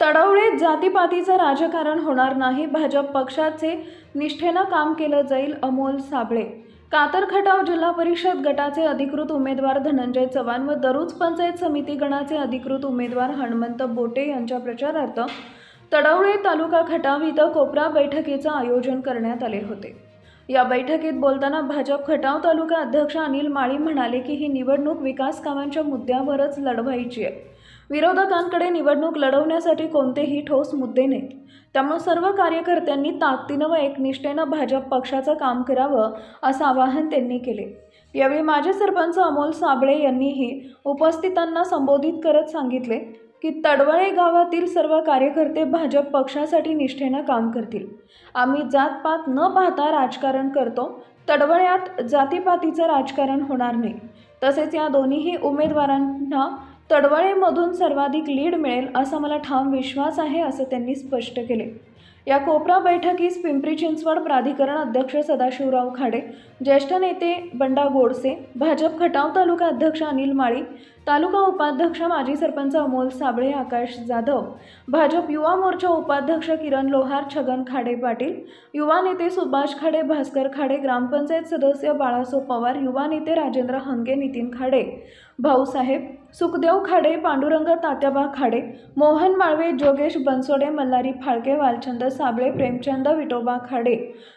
तडवळीत जातीपातीचं राजकारण होणार नाही. भाजप पक्षाचे निष्ठेनं काम केलं जाईल अमोल साबळे. कातर खटाव जिल्हा परिषद गटाचे अधिकृत उमेदवार धनंजय चव्हाण व दरुज पंचायत समिती गणाचे अधिकृत उमेदवार हनुमंत बोटे यांच्या प्रचारार्थ तडवळे तालुका खटाव इथं कोपरा बैठकीचं आयोजन करण्यात आले होते. या बैठकीत बोलताना भाजप खटाव तालुका अध्यक्ष अनिल माळी म्हणाले की ही निवडणूक विकास कामांच्या मुद्द्यावरच लढवायची आहे. विरोधकांकडे निवडणूक लढवण्यासाठी कोणतेही ठोस मुद्दे नाहीत. त्यामुळे सर्व कार्यकर्त्यांनी ताकदीनं व एकनिष्ठेनं भाजप पक्षाचं काम करावं असं आवाहन त्यांनी केले. यावेळी माजी सरपंच अमोल साबळे यांनीही उपस्थितांना संबोधित करत सांगितले की तडवळे गावातील सर्व कार्यकर्ते भाजप पक्षासाठी निष्ठेनं काम करतील. आम्ही जातपात न पाहता राजकारण करतो. तडवळ्यात जातीपातीचं राजकारण होणार नाही. तसेच या दोन्हीही उमेदवारांना तडवळेमधून सर्वाधिक लीड मिळेल असा मला ठाम विश्वास आहे असं त्यांनी स्पष्ट केले. या कोपरा बैठकीस पिंपरी चिंचवड प्राधिकरण अध्यक्ष सदाशिवराव खाडे ज्येष्ठ नेते बंडा गोडसे भाजप खटाव तालुका अध्यक्ष अनिल माळी तालुका उपाध्यक्ष माजी सरपंच अमोल साबळे आकाश जाधव भाजप युवा मोर्चा उपाध्यक्ष किरण लोहार छगन खाडे पाटील युवा नेते सुभाष खाडे भास्कर खाडे ग्रामपंचायत सदस्य बाळासो पवार युवा नेते राजेंद्र हंगे नितीन खाडे भाऊसाहेब सुखदेव खाडे पांडुरंग तात्याबा खाडे मोहन माळवे जोगेश बनसोडे मल्हारी फाळके वालचंद साबळे प्रेमचंद विटोबा खाडे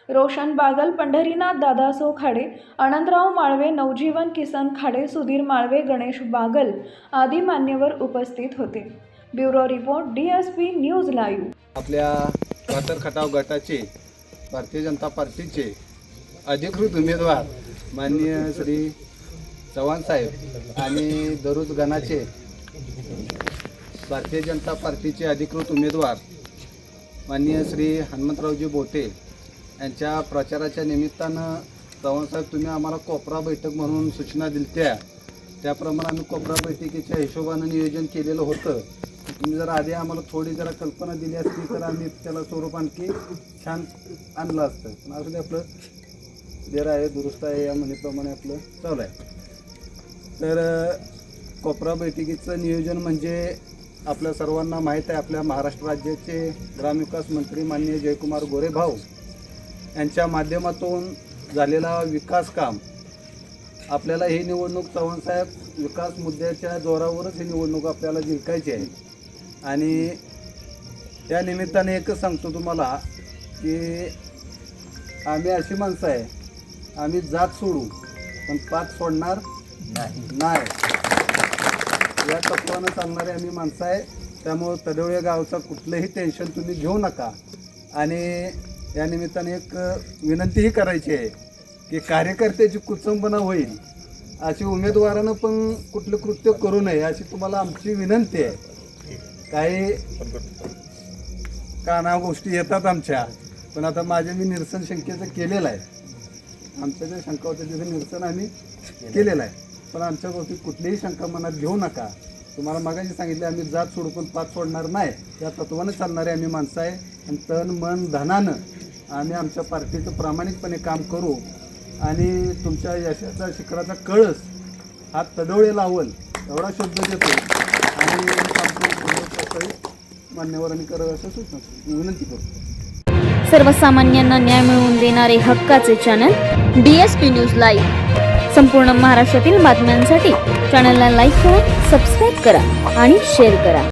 रोशन बागल पंढरीनाथ दादासो खाडे आनंदराव माळवे नवजीवन किसन खाडे सुधीर माळवे गणेश बागल आदी मान्यवर उपस्थित होते. Bureau report D S P news live आपल्या कातर खटाव गटाचे भारतीय जनता पार्टीचे अधिकृत उमेदवार माननीय श्री चव्हाण साहेब आणि दररोज गणाचे भारतीय जनता पार्टीचे अधिकृत उमेदवार माननीय श्री हनुमंतरावजी बोटे यांच्या प्रचाराच्या निमित्तानं चव्हाण साहेब तुम्ही आम्हाला कोपरा बैठक म्हणून सूचना दिल्या त्याप्रमाणे आम्ही कोपरा बैठकीच्या हिशोबानं नियोजन केलेलं होतं. तुम्ही जर आधी आम्हाला थोडी जरा कल्पना दिली असती तर आम्ही त्याला स्वरूप आणखी छान आणलं असतं. पण असं ते आपलं. जरा आहे दुरुस्त आहे या म्हणीप्रमाणे आपलं चालू आहे. तर कोपरा बैठकीचं नियोजन म्हणजे आपल्या सर्वांना माहीत आहे आपल्या महाराष्ट्र राज्याचे ग्रामविकास मंत्री माननीय जयकुमार गोरे भाऊ यांच्या माध्यमातून झालेला विकास काम आपल्याला ही निवडणूक चव्हाणसाहेब विकास मुद्द्याच्या जोरावरच ही निवडणूक आपल्याला जिंकायची आहे. आणि त्या निमित्ताने एकच सांगतो तुम्हाला की आम्ही अशी माणसं आहे आम्ही जात सोडू पण पाच सोडणार नाही. या तत्वानं चालणारे आम्ही माणसं आहे त्यामुळं तडवळे गावचं कुठलंही टेन्शन तुम्ही घेऊ नका. आणि या निमित्ताने एक विनंतीही करायची आहे की कार्यकर्त्याची कुचंबना होईल अशी उमेदवारानं पण कुठलं कृत्य करू नये अशी तुम्हाला आमची विनंती आहे. काही काना गोष्टी येतात आमच्या पण आता माझे मी निरसन शंकेचं केलेलं आहे. आमच्या ज्या शंका होत्या तिथं निरसन आम्ही केलेलं आहे. पण आमच्या गोष्टी कुठलीही शंका मनात घेऊ नका. तुम्हाला मागाशी सांगितले आम्ही जात सोडू पण पाच सोडणार नाही. या तत्वानं चालणारे आम्ही माणसं आहे. आणि तन मन धनानं आम्ही आमच्या पार्टीचं प्रामाणिकपणे काम करू. आणि तुमच्या यशाचा शिखराचा कळस हा तडवळे लावल एवढा शब्द देतो आणि मान्यवरांनी करावं असं सूचना विनंती करतो. सर्वसामान्यांना न्याय मिळवून देणारे हक्काचे channel D S P news live संपूर्ण महाराष्ट्रातील बातम्यांसाठी चॅनलला लाईक करा सबस्क्राईब करा आणि शेअर करा.